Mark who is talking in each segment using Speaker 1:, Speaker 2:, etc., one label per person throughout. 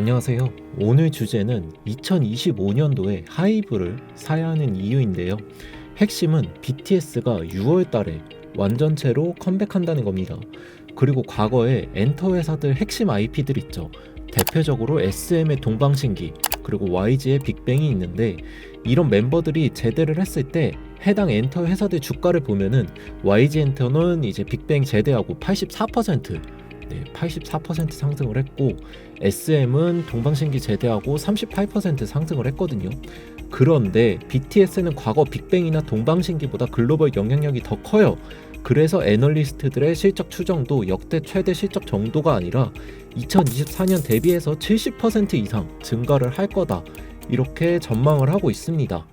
Speaker 1: 안녕하세요. 오늘 주제는 2025년도에 하이브를 사야 하는 이유인데요. 핵심은 BTS가 6월 달에 완전체로 컴백한다는 겁니다. 그리고 과거에 엔터 회사들 핵심 IP들 있죠. 대표적으로 SM의 동방신기, 그리고 YG의 빅뱅이 있는데 이런 멤버들이 제대를 했을 때 해당 엔터 회사들 주가를 보면은 YG 엔터는 이제 빅뱅 제대하고 84% 네, 84% 상승을 했고 SM은 동방신기 제대하고 38% 상승을 했거든요. 그런데 BTS는 과거 빅뱅이나 동방신기보다 글로벌 영향력이 더 커요. 그래서 애널리스트들의 실적 추정도 역대 최대 실적 정도가 아니라 2024년 대비해서 70% 이상 증가를 할 거다. 이렇게 전망을 하고 있습니다.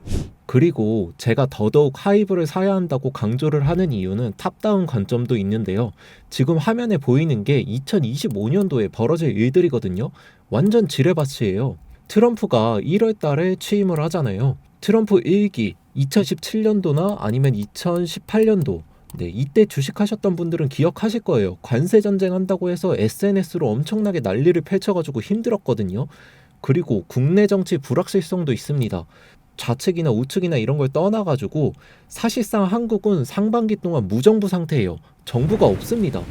Speaker 1: 그리고 제가 더더욱 하이브를 사야 한다고 강조를 하는 이유는 탑다운 관점도 있는데요. 지금 화면에 보이는 게 2025년도에 벌어질 일들이거든요. 완전 지뢰밭이에요. 트럼프가 1월 달에 취임을 하잖아요. 트럼프 1기 2017년도나 아니면 2018년도 네, 이때 주식하셨던 분들은 기억하실 거예요. 관세 전쟁 한다고 해서 SNS로 엄청나게 난리를 펼쳐가지고 힘들었거든요. 그리고 국내 정치 불확실성도 있습니다. 좌측이나 우측이나 이런 걸 떠나가지고 사실상 한국은 상반기 동안 무정부 상태예요. 정부가 없습니다.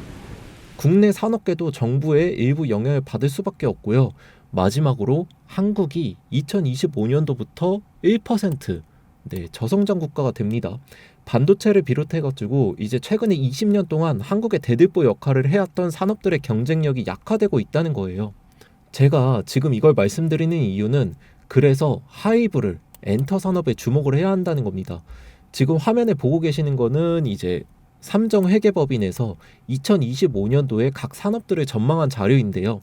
Speaker 1: 국내 산업계도 정부의 일부 영향을 받을 수밖에 없고요. 마지막으로 한국이 2025년도부터 1% 네, 저성장 국가가 됩니다. 반도체를 비롯해 가지고 이제 최근에 20년 동안 한국의 대들보 역할을 해왔던 산업들의 경쟁력이 약화되고 있다는 거예요. 제가 지금 이걸 말씀드리는 이유는 그래서 하이브를 엔터 산업에 주목을 해야 한다는 겁니다. 지금 화면에 보고 계시는 거는 이제 삼정 회계법인에서 2025년도에 각 산업들을 전망한 자료인데요.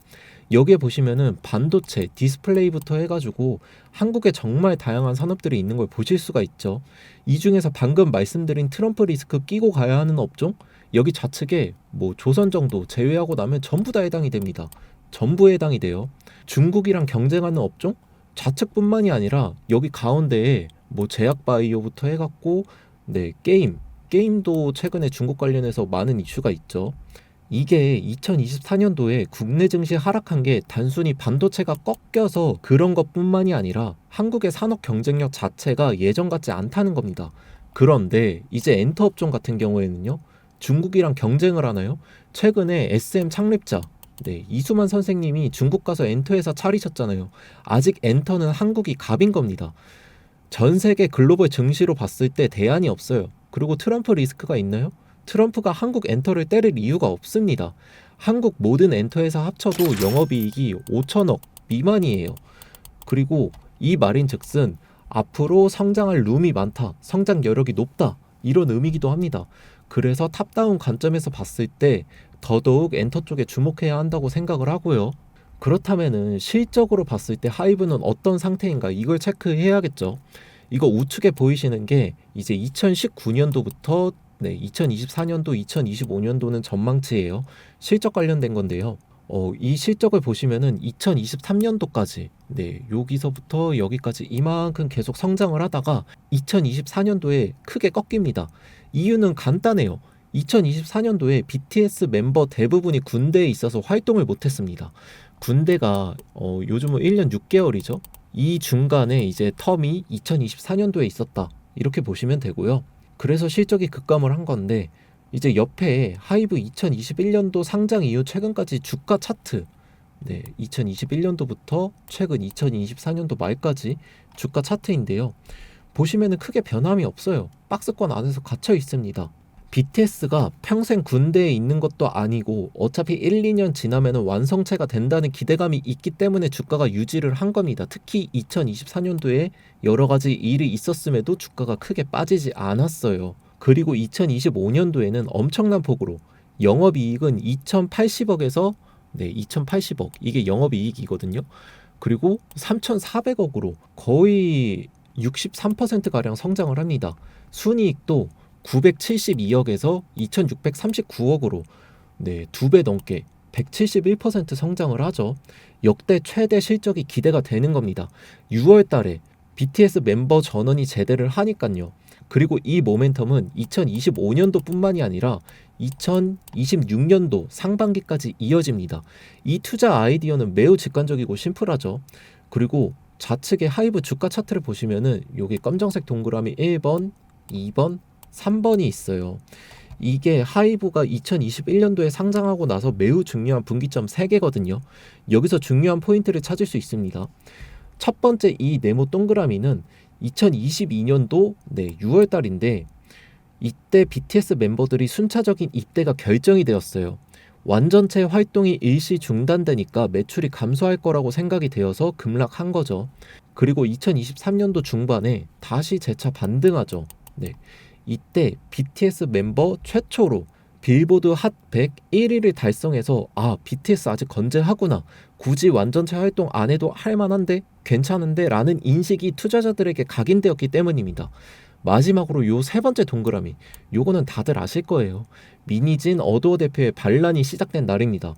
Speaker 1: 여기에 보시면은 반도체, 디스플레이부터 해가지고 한국에 정말 다양한 산업들이 있는 걸 보실 수가 있죠. 이 중에서 방금 말씀드린 트럼프 리스크 끼고 가야 하는 업종 여기 좌측에 뭐 조선 정도 제외하고 나면 전부 다 해당이 됩니다. 전부 해당이 돼요. 중국이랑 경쟁하는 업종 좌측뿐만이 아니라 여기 가운데에 뭐 제약 바이오부터 해갖고 네 게임 게임도 최근에 중국 관련해서 많은 이슈가 있죠. 이게 2024년도에 국내 증시 하락한 게 단순히 반도체가 꺾여서 그런 것뿐만이 아니라 한국의 산업 경쟁력 자체가 예전 같지 않다는 겁니다. 그런데 이제 엔터 업종 같은 경우에는요. 중국이랑 경쟁을 하나요? 최근에 SM 창립자 네, 이수만 선생님이 중국 가서 엔터 회사 차리셨잖아요. 아직 엔터는 한국이 갑인 겁니다. 전 세계 글로벌 증시로 봤을 때 대안이 없어요. 그리고 트럼프 리스크가 있나요? 트럼프가 한국 엔터를 때릴 이유가 없습니다. 한국 모든 엔터에서 합쳐도 영업이익이 5천억 미만이에요. 그리고 이 말인 즉슨 앞으로 성장할 룸이 많다, 성장 여력이 높다, 이런 의미기도 합니다. 그래서 탑다운 관점에서 봤을 때 더더욱 엔터 쪽에 주목해야 한다고 생각을 하고요. 그렇다면은 실적으로 봤을 때 하이브는 어떤 상태인가 이걸 체크해야겠죠. 이거 우측에 보이시는 게 이제 2019년도부터 네, 2024년도, 2025년도는 전망치예요. 실적 관련된 건데요. 어, 이 실적을 보시면은 2023년도까지 네, 여기서부터 여기까지 이만큼 계속 성장을 하다가 2024년도에 크게 꺾입니다. 이유는 간단해요. 2024년도에 BTS 멤버 대부분이 군대에 있어서 활동을 못했습니다. 군대가 어, 요즘은 1년 6개월이죠. 이 중간에 이제 텀이 2024년도에 있었다. 이렇게 보시면 되고요. 그래서 실적이 급감을 한 건데 이제 옆에 하이브 2021년도 상장 이후 최근까지 주가 차트 네, 2021년도부터 최근 2024년도 말까지 주가 차트인데요. 보시면은 크게 변함이 없어요. 박스권 안에서 갇혀 있습니다. BTS가 평생 군대에 있는 것도 아니고 어차피 1, 2년 지나면 완성체가 된다는 기대감이 있기 때문에 주가가 유지를 한 겁니다. 특히 2024년도에 여러 가지 일이 있었음에도 주가가 크게 빠지지 않았어요. 그리고 2025년도에는 엄청난 폭으로 영업이익은 2,080억에서 네, 2,080억 이게 영업이익이거든요. 그리고 3,400억으로 거의 63%가량 성장을 합니다. 순이익도 972억에서 2,639억으로 네, 두 배 넘게 171% 성장을 하죠. 역대 최대 실적이 기대가 되는 겁니다. 6월 달에 BTS 멤버 전원이 제대를 하니깐요. 그리고 이 모멘텀은 2025년도 뿐만이 아니라 2026년도 상반기까지 이어집니다. 이 투자 아이디어는 매우 직관적이고 심플하죠. 그리고 좌측의 하이브 주가 차트를 보시면은 여기 검정색 동그라미 1번, 2번, 3번이 있어요. 이게 하이브가 2021년도에 상장하고 나서 매우 중요한 분기점 3개거든요. 여기서 중요한 포인트를 찾을 수 있습니다. 첫 번째 이 네모 동그라미는 2022년도 네, 6월 달인데 이때 BTS 멤버들이 순차적인 입대가 결정이 되었어요. 완전체 활동이 일시 중단되니까 매출이 감소할 거라고 생각이 되어서 급락한 거죠. 그리고 2023년도 중반에 다시 재차 반등하죠. 네. 이때 BTS 멤버 최초로 빌보드 핫 100 1위를 달성해서 아, BTS 아직 건재하구나. 굳이 완전체 활동 안 해도 할 만한데 괜찮은데 라는 인식이 투자자들에게 각인되었기 때문입니다. 마지막으로 요 세 번째 동그라미. 요거는 다들 아실 거예요. 미니진 어도어 대표의 반란이 시작된 날입니다.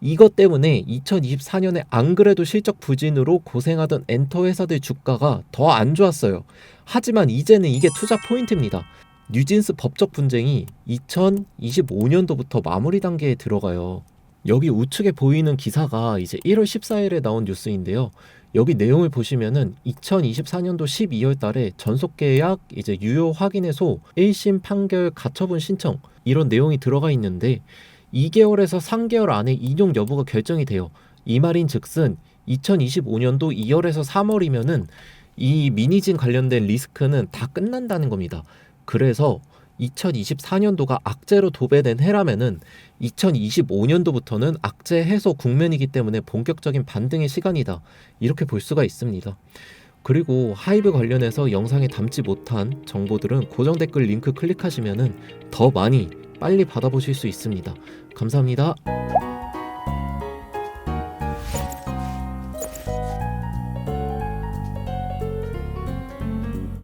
Speaker 1: 이것 때문에 2024년에 안 그래도 실적 부진으로 고생하던 엔터 회사들 주가가 더 안 좋았어요. 하지만 이제는 이게 투자 포인트입니다. 뉴진스 법적 분쟁이 2025년도부터 마무리 단계에 들어가요. 여기 우측에 보이는 기사가 이제 1월 14일에 나온 뉴스인데요. 여기 내용을 보시면은 2024년도 12월 달에 전속 계약 이제 유효 확인해소 1심 판결 가처분 신청 이런 내용이 들어가 있는데 2개월에서 3개월 안에 인용 여부가 결정이 돼요. 이 말인 즉슨 2025년도 2월에서 3월이면은 이 미니진 관련된 리스크는 다 끝난다는 겁니다. 그래서 2024년도가 악재로 도배된 해라면은 2025년도부터는 악재 해소 국면이기 때문에 본격적인 반등의 시간이다. 이렇게 볼 수가 있습니다. 그리고 하이브 관련해서 영상에 담지 못한 정보들은 고정 댓글 링크 클릭하시면은 더 많이 빨리 받아보실 수 있습니다. 감사합니다.